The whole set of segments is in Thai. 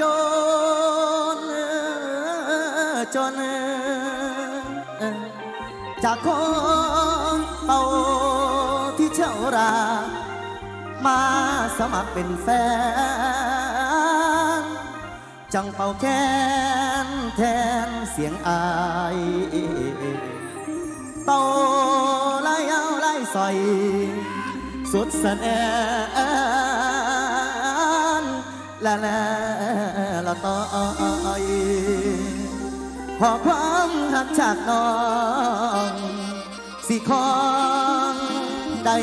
จรจนจากคนเป่าที่เช่ารา มาสมัครเป็นแฟน จังเป่าแค้นแทนเสียงอายเป่าไล่เอาไล่ใส่สุดสนแอ ละละละต่อยขอความหักจากน้อง สิของได้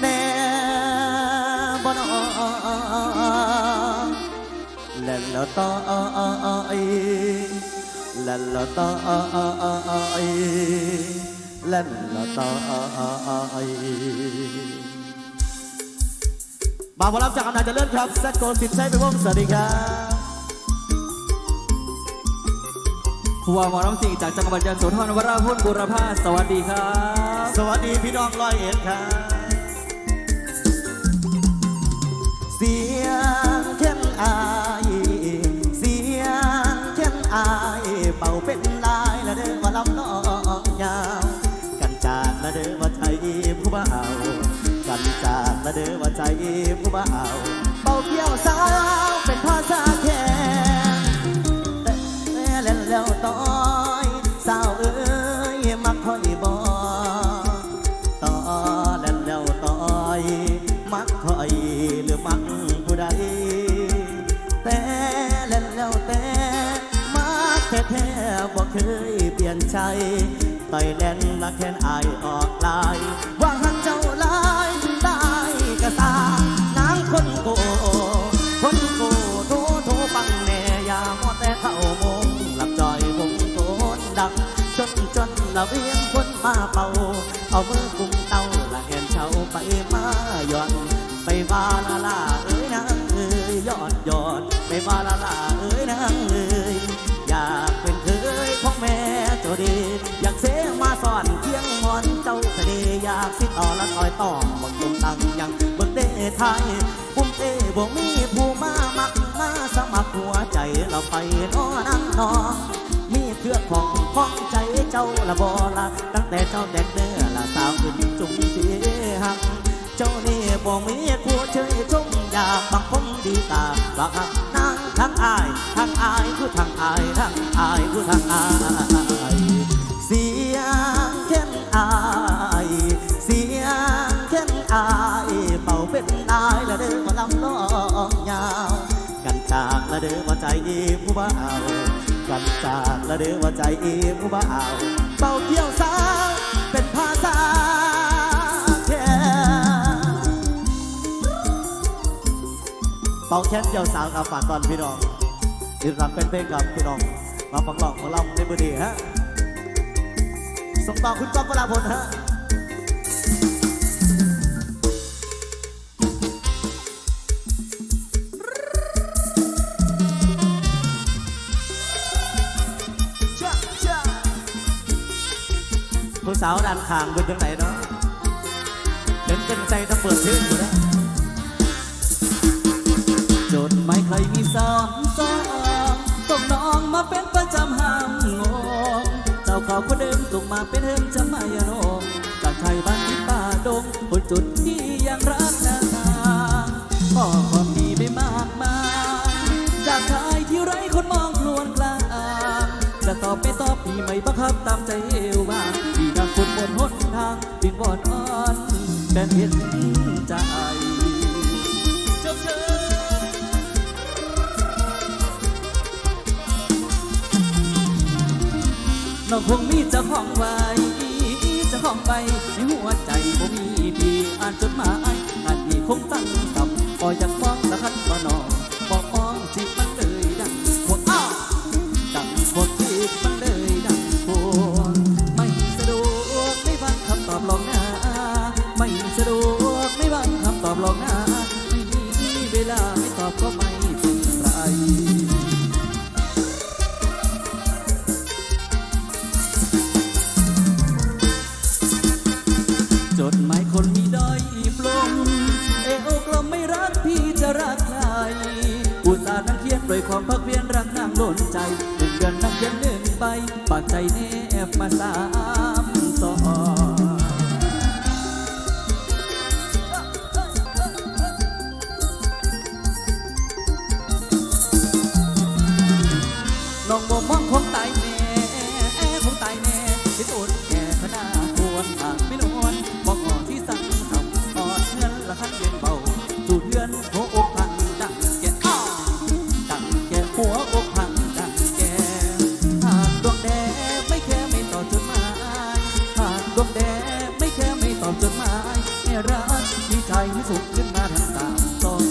แน่บ่นอละละต่อยและละต่อยและละต่อย มาหมอลำจากอำนาจเจริญครับแซกโกสิทธิ์ใช้ไปวงสวัสดีครับผู้ว่าหมอน้ำสิงจากจังหวัดยะโสธรวราพุ่นบุรพาสวัสดีครับ สวัสดีพี่น้องร้อยเอ็ดครับเสียงเข็นอายเสียงเข็นอายเป่าเป็นลายละเด้อว่าลำน้องยาว กันจากละเด้อว่าใจผู้บ่าว กันจากละเด้อว่าใจผู้บ่าวเป่าเกี่ยวสาวเป็นภาษาแค่แต่เล่นแล้วต้อยสาวเอ้ยมักคอยบอต่อเล่นแล้วต้อยมักคอยหรือมักผู้ใดแต่เล่นแล้วแต่มักแท้ๆบ่เคยเปลี่ยนใจต่อยเล่นละแค่นอายออกลายว่า ละเวียนคนมาเป่า เอามือกุมเต้าละแหนเช้าไปมาย้อน ไปบาลาลาเอ้ยนางเอ้ยยอดยอดไปบาลาลาเอ้ยนางเอ้ยอยากเป็นเคยขอแม่เจ้าดีอยากเสมาสอนเคียงหอนเจ้าเสน่ห์อยากสิต่อละต่อยต่อบังตรงตังยังเบิ่งเด้ไทยปุ่มเต้บ่มีผู้มามักมาสมัครหัวใจเราไปนอนั่งนอง เครือของของใจเจ้าละบอละตั้งแต่เจ้าแดกเนื้อละสาวขึ้นจุงเสียหักเจ้านี่บ่มีคู่เชยชมอยากบังคมดีตาบักหักนางทั้งอายทั้งอายคือทั้งอายทั้งอายคือทั้งอายเสียงเข้นอายเสียงเข้นอายเป่าเป็นนายละเด้อมาลำลองยาวกันจากละเด้อว่าใจผู้บ่าว กันจากและเด้อว่าใจผู้บ่าวเป่าเกี่ยวสาวเป็นภาษาแค่เป่าแค้นเกี่ยวสาวกับฝากตอนพี่น้องติดรักเป็นเพลงกับพี่น้องมาฟังหลอกของเราในมือดีฮะส่งต่อคุณก๊อฟวราพลฮะ สาวด้านข้างเป็นจังไหนเนาะเดินเป็นใจต้องเปิดเพลงอยู่นะจดหมายใครมีสามสองส่งน้องมาเป็นประจำห้ามงงเจ้าเขาคนเดิมส่งมาเป็นเฮิมจะมายาโนงจากไทยบ้านที่ป่าดงคนจุดที่ยังรักนาข้อความดีไม่มากมายจากชายที่ไร้คนมองคลวนกลางจะตอบไม่ตอบพี่ไม่บังคับตามใจเอวบ้าง หนทางบินวอนอ้อนแต่เห็นใจจบเธอน้องคงมีเจ้าของไว้เจ้าของไปในหัวใจบ่มีพี่อ่านจดหมายอันนี้คงตั้งกับพออยาก นางโดนใจหนึ่งเดือนนับเย็นหนึ่งใบปากใจแนบมาสามสอง รักมีใจให้สุขขึ้นมาทั้งสาตอน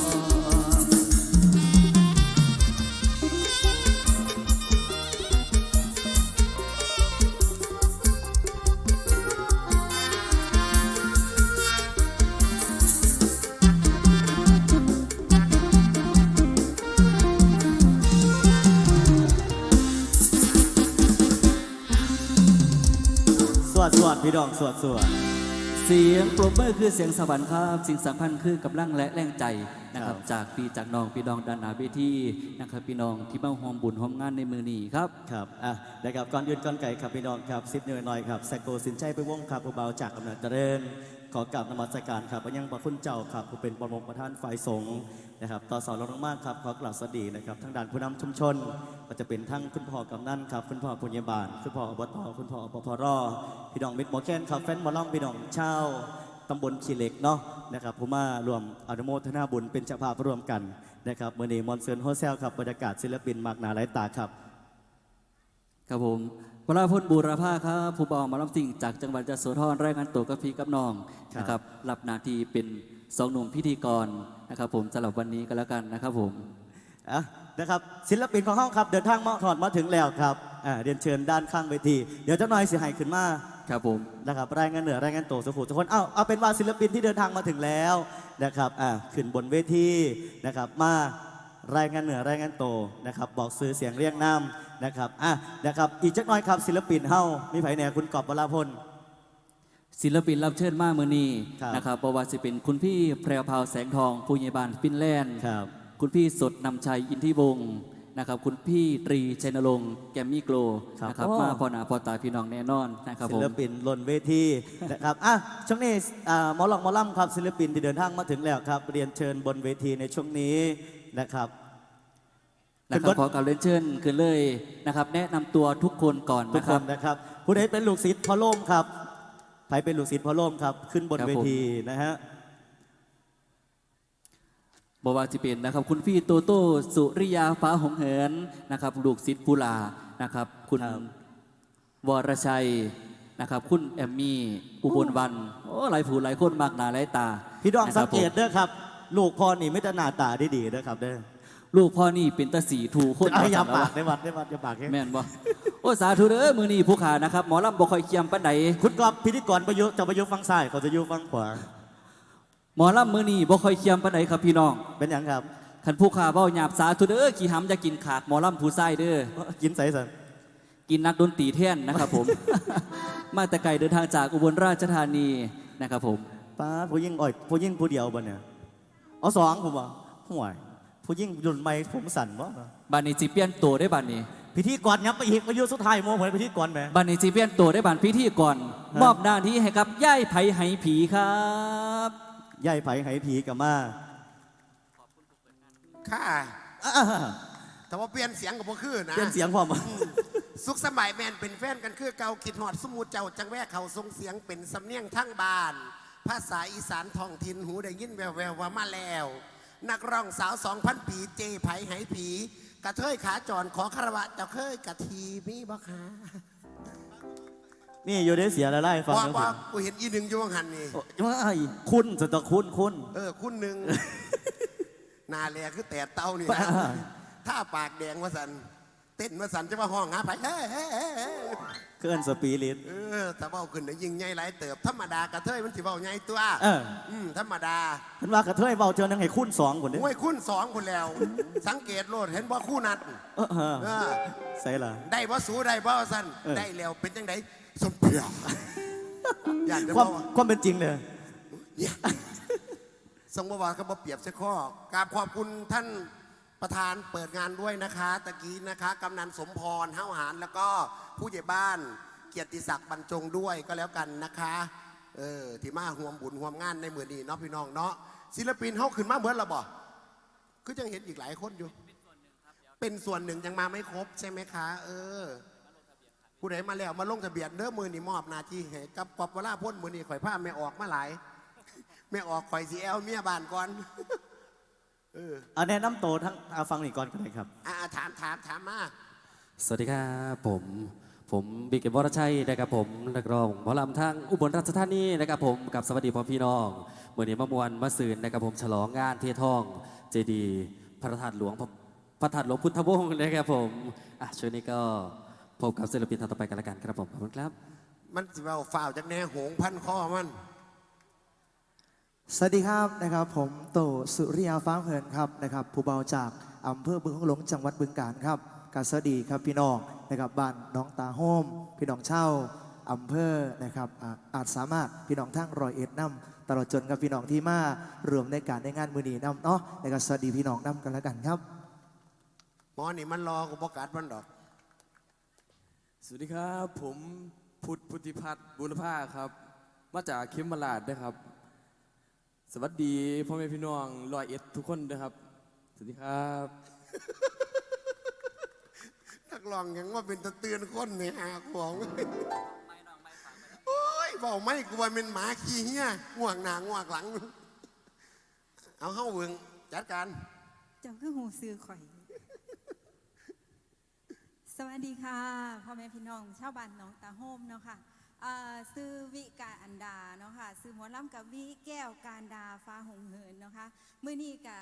สวดสวดพี่น้องสวดสวด สียงปรบมือคือเสียงสวรรค์ครับสิ่งสำคัญคือกำลังและแรงใจนะครับครับจากพี่จากน้องพี่น้องด้านหนาเวทีนะครับพี่น้องที่มาหอมบุญหอมงานในมือนี้ครับครับอะนะครับก่อนยืนก่อนไก่ครับพี่น้องครับซิปหน่อยหน่อยครับแซกโกสินใจไปวงครับผู้เบาจากกำนันเจริญ ขอกราบนมัสการครับพระยังพระคุณเจ้าครับผู้เป็นประมงประธานฝ่ายสงฆ์นะครับต่อสอนเรามากครับขอกราบสวัสดีนะครับทั้งด้านผู้นำชุมชน ก็จะเป็นทั้งคุณพ่อกำนันครับคุณพ่อปุญญาบาลคุณพ่ออบตคุณพ่ออปพรพี่น้องมิตรหมอแคนครับแฟนหมอล่องพี่น้องเช่าตำบลขีเหล็กเนาะนะครับผู้มารวมอนุโมทนาบุญเป็นเจ้าภาพร่วมกันนะครับเมื่อนี้มอนเซนโฮเซลครับบรรยากาศศิลปินมากหนาหลายตาครับครับผม วราพลบูรพาครับผู้บ่าวหมาลำสิ่งจากจังหวัดยโสธรรายงานตัวกับพี่กับน้องครับนะครับรับหนาทีเป็นสองหนุ่มพิธีกรนะครับ ผมสำหรับวันนี้ก็แล้วกันนะครับผมอะนะครับศิลปินของห้องครับ เดินทางมาถอดมาถึงแล้วครับอ่าเรียนเชิญด้านข้างเวที เดี๋ยวเจ้าหน่อยสิใหายขึ้นมาครับผมนะครับรายงานเหนือรายงานโตสุขุทุกคนเอ้าเอาเป็นว่าศิลปินที่เดินทางมาถึงแล้วนะครับอ่าขึ้นบนเวทีนะครับมารายงานเหนือรายงานโตนะครับบอกซื้อเสียงเรียกน้ำ นะครับอะนะครับอีกจักหน่อยครับศิลปินเฮ้ามีไผแหน่คุณกอบวราพล ศิลปินรับเชิญมากมือนี้ครับนะครับประวัติสิเป็นคุณพี่แพรวพราวแสงทองผู้ใหญ่บ้านฟินแลนด์ครับ คุณพี่สดนำชัยอินทิวงศ์นะครับ คุณพี่ตรีชัยนรงค์แกมมี่โกลครับนะครับโอ้ มาพอหนาพอตาพี่น้องแน่นอนนะครับศิผมลปินลนเวที นะครับอะช่วงนี้อ่าหมอลองหมอล่ำครับศิลปินที่เดินทางมาถึงแล้วครับ เรียนเชิญบนเวทีในช่วงนี้นะครับ นะคขึ้รับนบนขอกราบเรียนเชิญขึ้นเลยนะครับ แนะนำตัวทุกคนก่อนทุกนะคครับ นนะครับผู้ใดเป็นลูกศิษย์พ่อโล่มครับใครเป็นลูกศิษย์พ่อโล่มครับ ขึ้นบนครับเวผมทีนะฮะ บว่าจะเป็นนะครับ คุณพี่โตโต้สุริยาฟ้าหงเหินนะครับ ลูกศิษย์ปุลานะครับ คุณวรชัยนะครับ คุณแอมมี่อุบลวันโอ้หลายผู้หลายคนมากหน้าหลายตาพี่ดองนะคสัรังบเกตผมเด้อครับ ลูกพ่อนี่ไม่แต่หน้าตาได้ดีเด้อครับเด้อ ลูกพ่อนี่เป็นตาสีถูคนเอาอย่าว่าปาซั่กนว่ได้วัดได้วัดอย่าปากแค่แม่นบ่โอ้สาธุเด้อมือนี้ผู้ขานะครับ หมอลำบ่ค่อยเคียมปานใดคุณกอบพิธีกรประยุทธ์จะประยุทธ์ฟังซ้ายเขาจะยุฟังขวาหมอลำมือนี้บ่ค่อยเคียมปานใดครับพี่น้อง เป็นอย่างครับคันผู้ขาเว้าหยาบสาธุเด้อขี้หำจะกินขากหมอลำผู้ใส่เด้อกินใส่สันกินนักดนตรีแท่นนะครับผม มาแต่ไกลเดินทางจากอุบลราชธานีนะครับผมป้าดผู้ยิ่งอ่อยผู้ยิ่งผู้เดียวบ่เนี่ยเอาสองผมว่าห่วย ผู้ยิ่งรุ่นใหม่ผมสั่นบ่บัดนี้สิเปลี่ยนตัวได้บัดนี้ พิธีกรยับไปอีกประยุทธ์สุดท้ายโมเหมือนพิธีกรไหมบัดนี้สิเปลี่ยนตัวได้บัดพิธีก่อนฮะมอบหน้าที่ให้กับย่ายไผไหผีครับยายไผ่ไหผีกับมาค่ะอ่าแต่ว่าเปลี่ยนเสียงกับพวกคือนะเปลี่ยนเสียงพร้อมสุขสมัยแมนเป็นแฟนกันคือเก่าคิดหอดสมุดเจ้าจังแวกเขาทรงเสียงเป็นสำเนียงทั้งบ้าน ภาษาอีสานท้องถิ่นหูได้ยินแววแววๆว่ามาแล้ว นักร้องสาวสองพันปีเจไผไหผี กระเทยขาจรขอคารวะเจ้าเคยกะทีมีบ่คะนี่อยู่ได้เสียละไล่ฟังว่านะว่ากูเห็นอีหนึ่งอยู่ว่างหันนี่ ผมว่าไอ้คุณสตอคุณคุณ เออ คุณหนึ่งหนาแลคือแต่เต้านี่บ้านะ ถ้าปากแดงว่าสันเต้นว่าสันจะมาห้องหาไผเฮ้ยเฮ้ยเฮ้ยเฮ้ยเคลื่อนสปีริต เออถ้าเบ้าขึ้นได้ยิงใหญ่หลายเติบธรรมดากระเทยมันสิเบ้าใหญ่ตัวเอออืมธรรมดาเพิ่นว่ากระเทยเบาเจอนังให้คุณสองคนเด้ห้วยคุณสองคนแล้ว สังเกตโลดเห็นบ่คู่นัดเออเออเออใส่ละได้บ่สูได้บ่สันเออ ได้แล้วเป็นจังไดสมเพียงอยากจะความบอกว่าความเป็นจริงเลย เนี่ยสงบว่าก็บ่เปรียบเสียข้อกราบขอบคุณท่าน ประธานเปิดงานด้วยนะคะตะกี้นะคะกำนันสมพรเฮ้าหารแล้วก็ผู้ใหญ่บ้านเกียรติศักดิ์บรรจงด้วยก็แล้วกันนะคะเออที่มาห่วมบุญห่วมงานในมือนี้เนาะพี่น้องเนาะศิลปินเฮ้าขึ้นมาเมื่อละบ่คือยังเห็นอีกหลายคนอยู่ เป็นส่วนหนึ่งยังมาไม่ครบใช่ไหมคะ เออผู้ใดมาแล้วมาลงทะเบียนเด้อมือนี่มอบนาทีให้กับกอบวราพ่นมือนี่ข่อยผ้าไม่ออกมาหลาย ไม่ออกข่อยสีแอลเมียบานก่อน เออเอาแนะนำตัวทั้งเอาฟังนี่ก่อนก็ได้ครับ อ่าถามถามถามมาสวัสดีครับผมผมบิ๊กเอ็มวรชัยนะครับผมนักร้องหมอลำทางอุบลราชธานีนะครับผมกับสวัสดีพ่อพี่น้องเมื่อนี้มามวนมาสื่นนะครับผมฉลองงานเททองเจดีย์พระธาตุหลวงพระพระธาตุหลวงพุทธวงศ์นะครับผมอะช่วงนี้ก็พบกับศิลปินท่านต่อไปกันละกันครับผมขอบคุณครับ มันสิเอาฝ่าวจากแน่หงพันข้อมัน สวัสดีครับนะครับ ผมโตสุริยาฟ้าเหินครับนะครับผู้เบาจากอำเภอบึงหลงจังหวัดบึงกาฬครับกาสวัสดีครับพี่น้องนะครับบ้านน้องตาโฮมพี่น้องเช่าอำเภอนะครับอ่าอาจสามารถพี่น้องทั้งรอยเอ็ดน้ำตลอดจนกับพี่น้องที่มารวมในการในงานมือนีน้ำเนาะนะครับสวัสดีพี่น้องน้ำกันแล้วกันครับ หมอนี่มันรอกูประกาศมันดอก สวัสดีครับ ผมพุทธพุทธิพัฒน์บุรพาครับ มาจากเขมราชนะครับ สวัสดีพ่อแม่พี่น้องรอยเอ็ดทุกคนนะครับ สวัสดีครับนักลองยังว่าเป็นตะเตือนคนในหาของโอ้ยบอกไม่กูว่าเป็นหมาขี้เหี้ยง่วงหนาง่วงหลัง เอาเข้าเวงจัดการเจ้าคือหูซื้อข่อย สวัสดีค่ะพ่อแม่พี่น้องชาวบ้านหนองตาโฮมเนาะค่ะเอ่อ ซื้อวิกาอันดาเนาะค่ะซื้อหมอลำกับวิแก้วการดาฟ้าหงเหินเนาะค่ะมื้อนี้ก็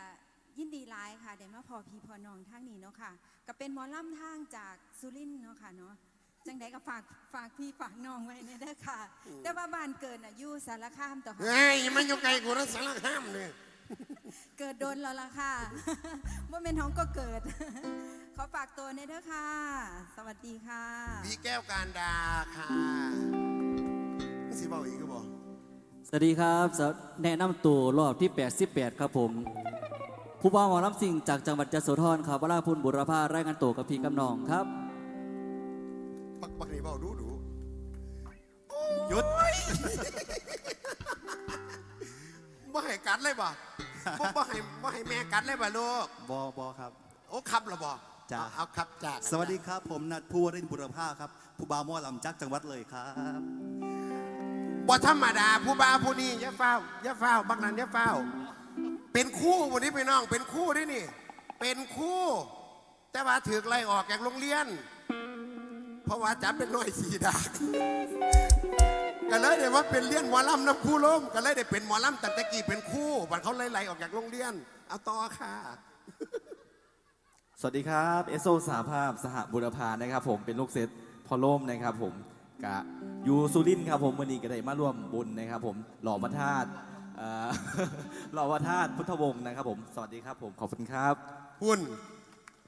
ยินดีหลายค่ะเดี๋ยวมาพอพี่พอน้องทางนี้เนาะค่ะก็เป็นหมอลำทางจากสุรินทร์เนาะค่ะเนาะจังใดก็ฝากฝากพี่ฝากน้องไว้เนี่ยเด้อค่ะ แต่ว่าบ้านเกิดน่ะอยู่สารคามต่อค่ะเฮ้ยมันอยู่ไกลกูรัสารห้ามเนี่ยเกิดโดนแล้วล่ะค่ะว่าเป็นท้องก็เกิด ขอฝากตัวในเด้อค่ะ สวัสดีค่ะ พี่แก้วการดาค่ะ นี่สิบอกอีกก็บอกสวัสดีครับสวแนะนำตัวรอบที่ 88 ครับผม ผู้บ่าวหมอลำสิงจากจังหวัดยโสธรครับวราพุนบุรพารายงานตัวกับพี่กำนองครับ ปักปักนี่บอกดูดูหยุดบ่ให้กัดเลยบ่บ่บ่ให้บ่ให้แม่กัดเลยบ่ลูกบอบอครับ โอ้ขับละบ่จ้ะเอาเอาขับจากสวัสดีครับผมนัทภูรินทร์บุรพาครับ ผู้บาวม่อลำจักจังหวัดเลยครับ บ่ธรรมดาผู้บ่าผู้นี้อย่าเฝ้าอย่าเฝ้าบักนั้นอย่าเฝ้า เป็นคู่วันนี้พี่น้อง เป็นคู่ด้วยนี่ เป็นคู่ แต่ว่าถือไล่ออกจากโรงเรียน เพราะว่าจับเป็นน้อยสีดากก็เลยได้ว่าเป็นเลี้ยนหมอลำน้ำคู่ล้มก็เลยได้เป็นหมอลำตั้งแต่กี้เป็นคู่วันเขาไล่ไล่ออกจากโรงเรียน เอาต่อค่ะ สวัสดีครับ เอสโซสหภาพสหบุรพานะครับผมเป็นลูกเซตพอล่มนะครับผม กะยูซูรินทร์ครับผมวันนี้ก็ได้มาร่วมบุญนะครับผมหล่อพระธาตุเอ่อ หล่อพระธาตุพุทธวงศ์นะครับผมสวัสดีครับผมขอบคุณครับ หุ่น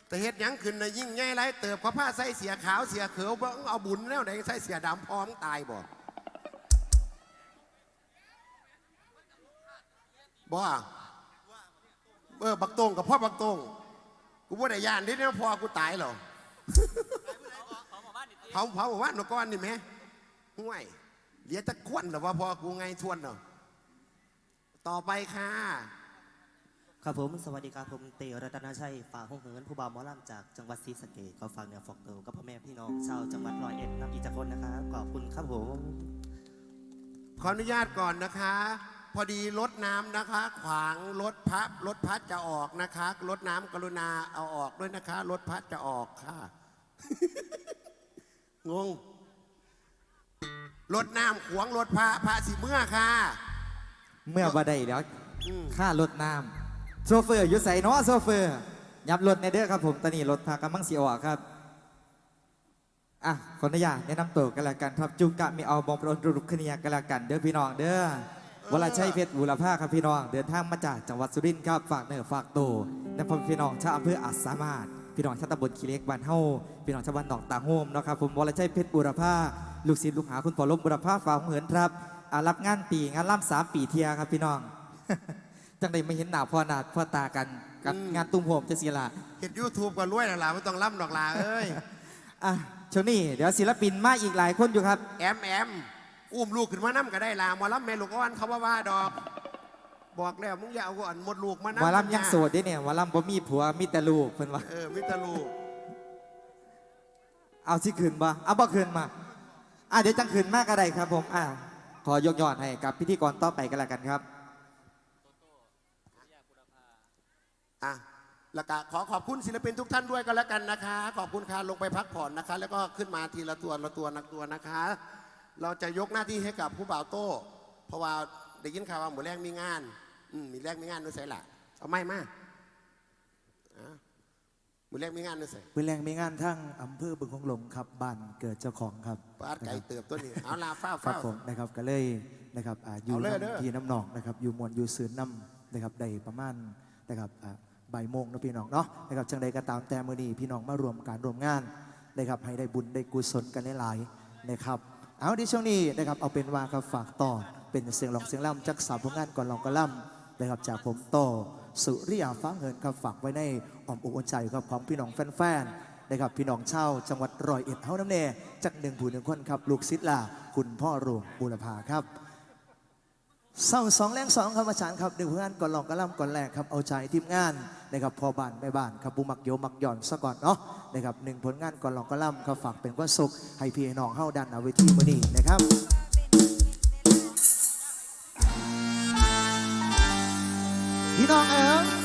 แต่เฮ็ดหยังขึ้นในะยิ่งใหญ่ไรเติบเขาผ้าใส่เสียขาวเสียเขียวบ่เอาบุญแล้วไหนใส่เสียดำพร้อมตายบ่บ่เออบักตงกับพ่อบักตงกูบ่ได้ยานที่นี่พ่อกูตายหรอ เผาเผาว่านนก้อนนี่แหม่ห่วยเหลียตะควนหรอว่าพ่อกูไงทวนเนาะต่อไปค่ะ ครับผมสวัสดีครับผมเตรัตนาชัยฝ่าห้องเหินผู้บ่าวหมอลำจากจังหวัดศรีสะเกษขอฝากเนื้อฝากตัวกับพ่อแม่พี่น้องชาวจังหวัดร้อยเอ็ดนำอีกจากคนนะครับขอบคุณครับผม ขออนุญาตก่อนนะคะ พอดีรถน้ำนะคะ ขวางรถพับรถพัดจะออกนะคะรถน้ำกรุณาเอาออกด้วยนะคะรถพัดจะออกค่ะ งงรถน้ำขวางรถพระพระสิเมื่อค่ะ เมื่อบ่ได้แล้วอืม ค่ารถน้ำโซเฟอร์อยู่ใส่เนาะโซเฟอร์ ยับรถในเด้อครับผมตอนนี้รถพากำลังสีออกครับ อะขออนุญาตแนะนำตัวกันแล้วกันครับ จุกะมีเอาบอมปรนรุกคเนียกันแล้วกันเด้อพี่น้องเด้อวลาชัยเพชรบุรพาครับพี่น้อง เดินทางมาจากจังหวัดสุรินทร์ครับ ฝากเนื้อฝากตัวและพ่อพี่น้องชาวอำเภออาจสามารถ พี่น้องชาวตำบลคีเล็กบ้านเฮาพี่น้องชาวบ้านหนองตาโฮมเนาะครับผมวรชัยเพชรบุรพาลูกศิษย์ลูกหาคุณพ่อลมบุรพาฝากเหินครับอ่ารับงานปีงานล่ำสามปีเทียครับพี่น้อง จังได้ไม่เห็นหน้าพ่อหน้าพ่อตากันกับงานตุ้มโฮมจะสีละเห็นยูทูบก็รวยแล้วล่ะไม่ต้องล่ำดอกลาเอ้ยอะช่วงนี้เดี๋ยวศิลปินมาอีกหลายคนอยู่ครับแอมแอมอุ้มลูกขึ้นมานั่ก็ได้ล่ะหมอลำแม่ลูกอ่อนเขาว่าว่าดอก บอกแล้วมึงอย่าเอาก่อนหมดลูกมานั่หมอลำยังโสดเด้เนี่ยหมอลำบ่มีผัวมีแต่ลูกเพิ่นว่าเออมิตรลูกเอาสิคืนบ่เอาบ่คืนมาอะเดี๋ยวจังคืนมากก็ได้ครับ ผมอะขอยกยอดให้กับพิธีกรต่อไปกันแล้วกันครับ อะแล้วก็ขอขอบคุณศิลปินทุกท่านด้วยก็แล้วกันนะคะ ขอบคุณค่ะลงไปพักผ่อนนะคะ แล้วก็ขึ้นมาทีละตัวละตัวนักตัวนะคะ เราจะยกหน้าที่ให้กับผู้บ่าวโต้ เพราะว่าได้ยินข่าวว่าหมูแรงมีงานอื มมีแรงมีงานด้วยใส่ละเอาไม่มาอะหมูแรงมีงานด้วยใส่เป็นแรงมีงานทั้งอำเภอบึงคงหลงครับบ้านเกิดเจ้าของครับปาดไก่เติบตัวนี้เอาลาฟ้าครับฟ้าผมนะครับก็เลยนะครับอ่าอยู่เอาเลยเด้อน้ำพี่น้ำหนองนะครับ อยู่มวลอยู่ซื้อน้ำนะครับได้ประมาณนะครับอ่าบ่ายโมงเนาะพี่น้องเนาะนะครับจังใดก็ตามแต่มือนี้พี่น้องมารวมการรวมงานนะครับให้ได้บุญได้กุศลกันหลายๆนะครับเอาที่ช่วงนี้นะครับเอาเป็นว่าครับฝากต่อเป็นเสียงร้องเสียงล่ำจากสาวผลงานก่อนลองก็ล่ำ นะครับจากผมโตสุริยาฟ้าเงินครับฝากไว้ในอ้อมอกอ้อมใจครับของพี่น้องแฟนๆนะครับพี่น้องเช่าวจังหวัดร้อยเอ็ดเฮาน้ำเน่จากหนึ่งผู้หนึ่งคนครับลูกศิษย์ลาคุณพ่อหลวงบุรพาครับเศร้าสองแรงสองครับอาจารย์ครับหนึ่งผลงานก่อนลองกระล่ำก่อนแรกครับเอาใจทีมงานนะครับพอบ้านแม่บ้านครับบุมักโยมักหย่อนซะก่อนเนาะนะครับหนึ่งผลงานก่อนลองกระล่ำครับฝากเป็นความสุขให้พี่น้องเฮาดันเอาไว้ที่มือนี้นะครับ พี่น้องเอ๋ย